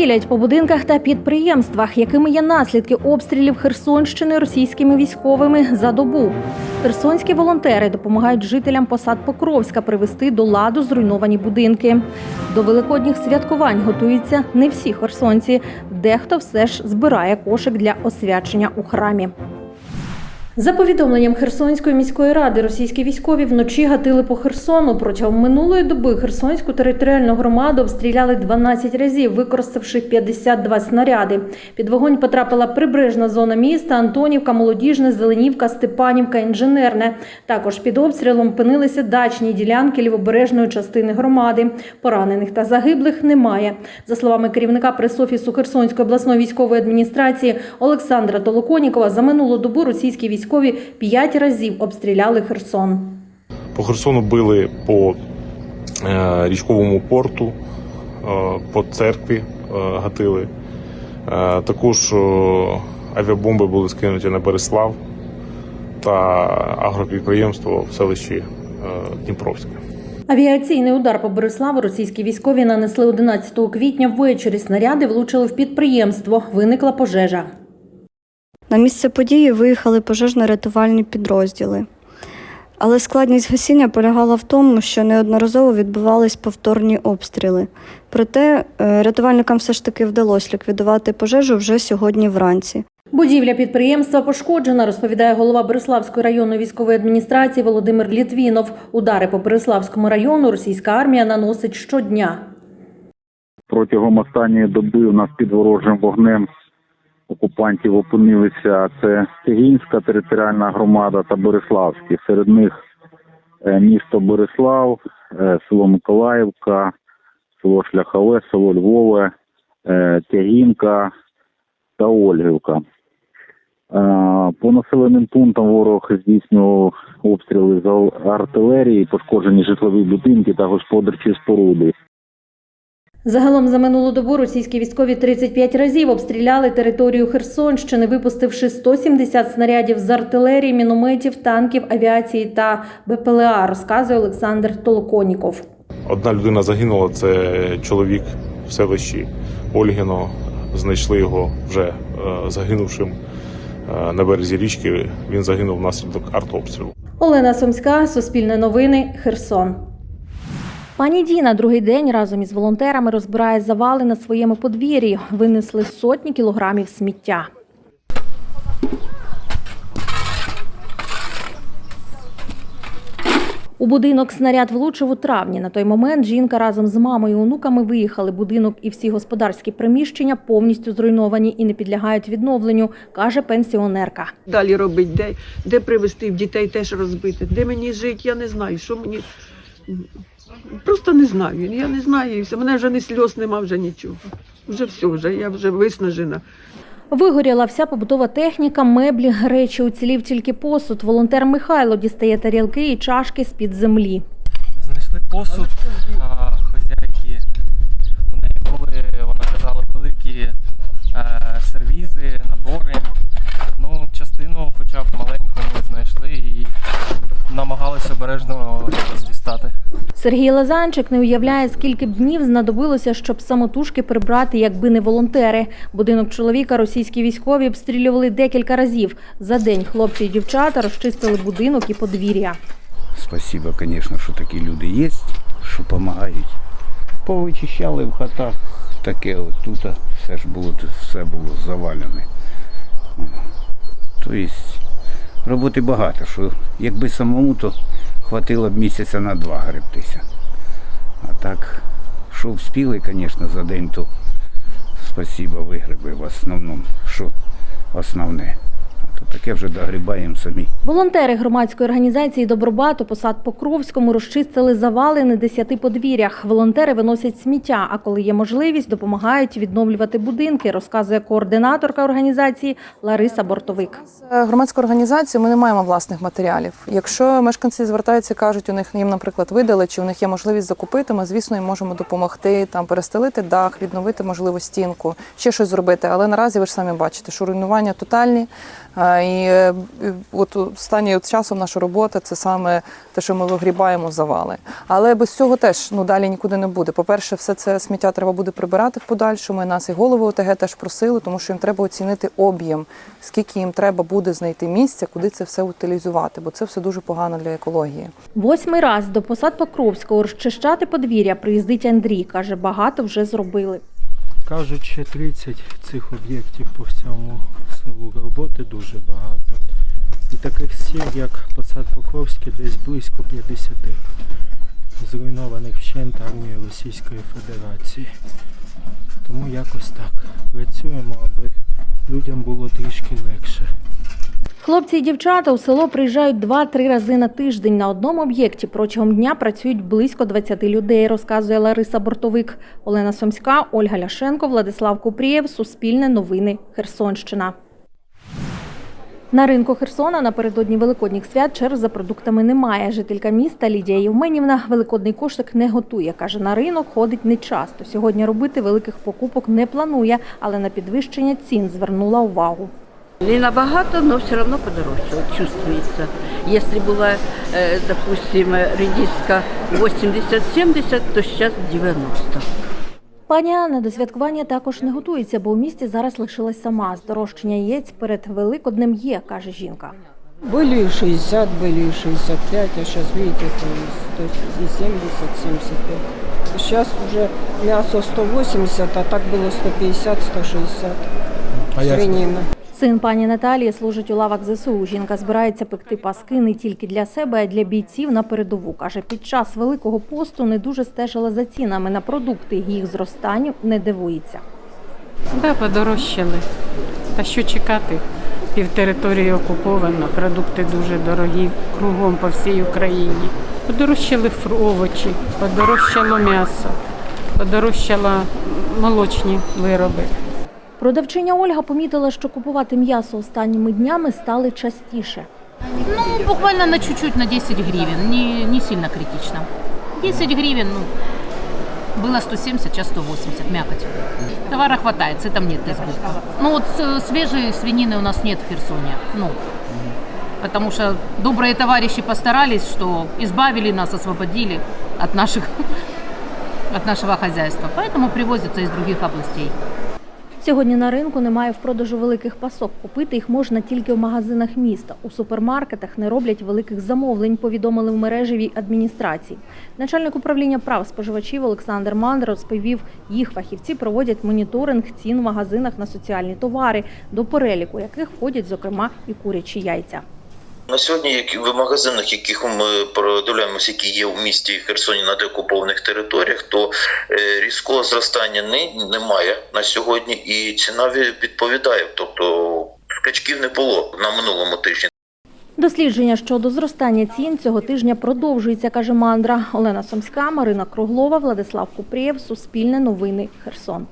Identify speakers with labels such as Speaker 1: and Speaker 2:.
Speaker 1: Цілять по будинках та підприємствах, якими є наслідки обстрілів Херсонщини російськими військовими за добу. Херсонські волонтери допомагають жителям посад Покровська привести до ладу зруйновані будинки. До великодніх святкувань готуються не всі херсонці. Дехто все ж збирає кошик для освячення у храмі. За повідомленням Херсонської міської ради, російські військові вночі гатили по Херсону. Протягом минулої доби Херсонську територіальну громаду обстріляли 12 разів, використавши 52 снаряди. Під вогонь потрапила прибережна зона міста, Антонівка, Молодіжне, Зеленівка, Степанівка, Інженерне. Також під обстрілом опинилися дачні ділянки лівобережної частини громади. Поранених та загиблих немає. За словами керівника пресофісу Херсонської обласної військової адміністрації Олександра Толоконікова, за минулу добу російські військові п'ять разів обстріляли Херсон.
Speaker 2: По Херсону били по е, річковому порту, е, по церкві е, гатили. Також авіабомби були скинуті на Береслав та агропідприємство в селищі Дніпровське.
Speaker 1: Авіаційний удар по Бориславу російські військові нанесли 11 квітня ввечері. Снаряди влучили в підприємство. Виникла пожежа.
Speaker 3: На місце події виїхали пожежно-рятувальні підрозділи. Але складність гасіння полягала в тому, що неодноразово відбувались повторні обстріли. Проте е, рятувальникам все ж таки вдалося ліквідувати пожежу вже сьогодні вранці.
Speaker 1: Будівля підприємства пошкоджена, розповідає голова Бориславської районної військової адміністрації Володимир Літвінов. Удари по Бориславському району російська армія наносить щодня.
Speaker 4: протягом останньої доби у нас під ворожим вогнем окупантів опинилися це Стегінська територіальна громада та Бориславські. Серед них е, місто Борислав, е, село Миколаївка, село Шляхове, село Львове, е, Тягінка та Ольгівка. По населеним пунктам ворог здійснював обстріли з артилерії, пошкоджені житлові будинки та господарчі споруди.
Speaker 1: Загалом за минулу добу російські військові 35 разів обстріляли територію Херсонщини, випустивши 170 снарядів з артилерії, мінометів, танків, авіації та БПЛА, розказує Олександр Толоконіков.
Speaker 2: Одна людина загинула, це чоловік в селищі Ольгіно. Знайшли його вже е, загинувшим е, на березі річки. Він загинув внаслідок артобстрілу.
Speaker 1: Олена Сумська, Суспільне новини, Херсон. Пані Діна другий день разом із волонтерами розбирає завали на своєму подвір'ї. Винесли сотні кілограмів сміття. У будинок снаряд влучив у травні. На той момент жінка разом з мамою і онуками виїхали. Будинок і всі господарські приміщення повністю зруйновані і не підлягають відновленню, каже пенсіонерка.
Speaker 5: далі робити, де, де привезти дітей теж розбити, де мені жити, я не знаю, що мені. Просто не знаю. Я не знаю. і все. Мене вже не сльоз, нема вже нічого. Вже все, вже я вже виснажена.
Speaker 1: Вигоріла вся побутова техніка, меблі, речі. Уцілів тільки посуд. Волонтер Михайло дістає тарілки і чашки з-під землі.
Speaker 6: Знайшли посуд а, хозяйки. У неї були, вона казала, великі е, сервізи, набори. Ну, частину, хоча б маленьку, ми знайшли і намагалися обережно.
Speaker 1: Сергій Лазанчик не уявляє, скільки б днів знадобилося, щоб самотужки прибрати, якби не волонтери. Будинок чоловіка російські військові обстрілювали декілька разів. За день хлопці і дівчата розчистили будинок і подвір'я.
Speaker 7: Спасибо, конечно, що такі люди є, що допомагають. Повичищали в хатах, таке от тут все ж було, все було завалене. Тобто роботи багато, що якби самому, то хватило б місяця на два гребтися. А так, що вспіли, звісно, за день, то спасибо вигреби в основному, що основне. То таке вже догрібаємо самі.
Speaker 1: Волонтери громадської організації Добробат у посад Покровському розчистили завали на десяти подвір'ях. Волонтери виносять сміття, а коли є можливість, допомагають відновлювати будинки, розказує координаторка організації Лариса Бортовик.
Speaker 8: Е, Громадська організація, ми не маємо власних матеріалів. Якщо мешканці звертаються кажуть, у них їм, наприклад, видали, чи у них є можливість закупити, ми, звісно, їм можемо допомогти там перестелити дах, відновити можливо стінку, ще щось зробити. Але наразі ви ж самі бачите, що руйнування тотальні. І е, от останнім часом наша робота це саме те, що ми вигрібаємо завали. Але без цього теж ну далі нікуди не буде. По-перше, все це сміття треба буде прибирати в подальшому. Нас і голови ОТГ теж просили, тому що їм треба оцінити об'єм, скільки їм треба буде знайти місця, куди це все утилізувати, бо це все дуже погано для екології.
Speaker 1: Восьмий раз до посад Покровського розчищати подвір'я приїздить Андрій. Каже, багато вже зробили.
Speaker 9: Кажуть, ще 30 цих об'єктів по всьому селу. Роботи дуже багато. І таких сіл, як Посад Покровський, десь близько 50 зруйнованих вщент армією Російської Федерації. Тому якось так. Працюємо, аби людям було трішки легше.
Speaker 1: Хлопці і дівчата у село приїжджають 2-3 рази на тиждень. На одному об'єкті протягом дня працюють близько 20 людей, розказує Лариса Бортовик. Олена Сомська, Ольга Ляшенко, Владислав Купрієв. Суспільне новини. Херсонщина. На ринку Херсона напередодні великодніх свят черг за продуктами немає. Жителька міста Лідія Євменівна великодний кошик не готує. Каже, на ринок ходить не часто. Сьогодні робити великих покупок не планує, але на підвищення цін звернула увагу.
Speaker 10: Не набагато, но все равно подорожчало, чувствуется. Если была, э, допустим, редиска 80-70, то сейчас 90.
Speaker 1: Пані Анна до святкування також не готується, бо у місті зараз лишилась сама. Здорожчання яєць перед Великоднем є, каже жінка.
Speaker 11: Были и 60, были и 65, а сейчас, видите, то есть, то есть и 70, 75. Сейчас уже мясо 180, а так было 150, 160. Свинина.
Speaker 1: Син пані Наталії служить у лавах ЗСУ. Жінка збирається пекти паски не тільки для себе, а й для бійців на передову. Каже, під час великого посту не дуже стежила за цінами на продукти. Їх зростанню не дивується.
Speaker 12: Да, подорожчали. Та що чекати? Пів території окуповано, продукти дуже дорогі кругом по всій Україні. Подорожчали овочі, подорожчало м'ясо, подорожчало молочні вироби.
Speaker 1: Продавчиня Ольга помітила, що купувати м'ясо останніми днями стали частіше.
Speaker 13: Ну, буквально на чуть-чуть, на 10 гривен, не, не сильно критично. 10 гривен, ну, было 170, сейчас 180, мякоть. Товара хватает, с этим нет избытка. Ну вот э, свежей свинины у нас нет в Херсоне, ну, потому что добрые товарищи постарались, что избавили нас, освободили от наших, от нашего хозяйства, поэтому привозятся из других областей.
Speaker 1: Сьогодні на ринку немає в продажу великих пасок. Купити їх можна тільки в магазинах міста. У супермаркетах не роблять великих замовлень, повідомили в мережевій адміністрації. Начальник управління прав споживачів Олександр Мандр розповів, їх фахівці проводять моніторинг цін в магазинах на соціальні товари, до переліку яких входять, зокрема, і курячі яйця.
Speaker 14: На сьогодні, в магазинах, яких ми продивляємося, які є в місті Херсоні на деокупованих територіях, то е, різкого зростання не, немає на сьогодні, і ціна ві- відповідає. Тобто скачків не було на минулому тижні.
Speaker 1: Дослідження щодо зростання цін цього тижня продовжується, каже Мандра. Олена Сомська, Марина Круглова, Владислав Купрієв, Суспільне новини, Херсон.